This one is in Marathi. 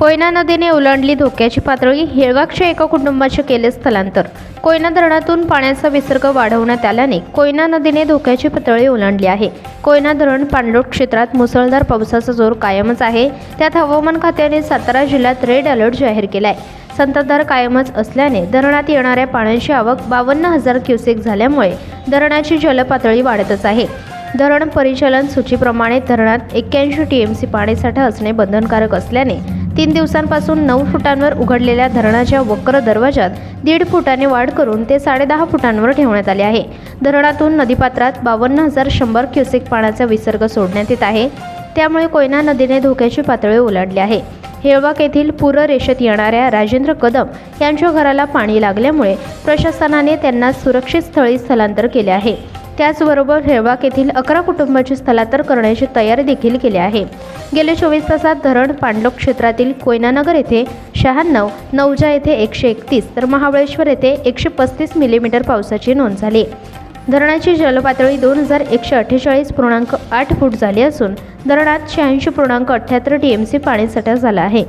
कोयना नदीने ओलांडली धोक्याची पातळी हिळवाक्षे एका कुटुंबाचे केले स्थलांतर. कोयना धरणातून पाण्याचा विसर्ग वाढवण्यात आल्याने कोयना नदीने धोक्याची पातळी ओलांडली आहे. कोयना धरण पाणलोट क्षेत्रात मुसळधार पावसाचा जोर कायमच आहे. त्यात हवामान खात्याने सातारा जिल्ह्यात रेड अलर्ट जाहीर केला आहे संततधार कायमच असल्याने धरणात येणाऱ्या पाण्याची आवक बावन्न हजार क्युसेक झाल्यामुळे धरणाची जलपातळी वाढतच आहे. धरण परिचालन सूचीप्रमाणे धरणात एक्क्याऐंशी टी एम सी पाणीसाठा असणे बंधनकारक असल्याने तीन दिवसांपासून नऊ फुटांवर उघडलेल्या धरणाच्या वक्र दरवाजात दीड फुटाने वाढ करून ते साडेदहा फुटांवर ठेवण्यात आले आहे. धरणातून नदीपात्रात बावन्न हजार शंभर क्युसेक पाण्याचा विसर्ग सोडण्यात येत आहे. त्यामुळे कोयना नदीने धोक्याची पातळी ओलांडली आहे. हेळवाक येथील पूररेषेत येणाऱ्या राजेंद्र कदम यांच्या घराला पाणी लागल्यामुळे प्रशासनाने त्यांना सुरक्षित स्थळी स्थलांतर केले आहे. त्याचबरोबर हेळवाक येथील अकरा कुटुंबाचे स्थलांतर करण्याची तयारी देखील केली आहे. गेल्या चोवीस तासात धरण पांडलोक क्षेत्रातील कोयनानगर येथे शहाण्णव नवजा येथे एकशे एकतीस तर महाबळेश्वर येथे एकशे पस्तीस मिलीमीटर पावसाची नोंद झाली. धरणाची जलपातळी दोन हजार एकशे अठ्ठेचाळीस पूर्णांक आठ फूट झाली असून धरणात शहाऐंशी पूर्णांक अठ्ठ्याहत्तर टी एम सी पाणीसाठा झाला आहे.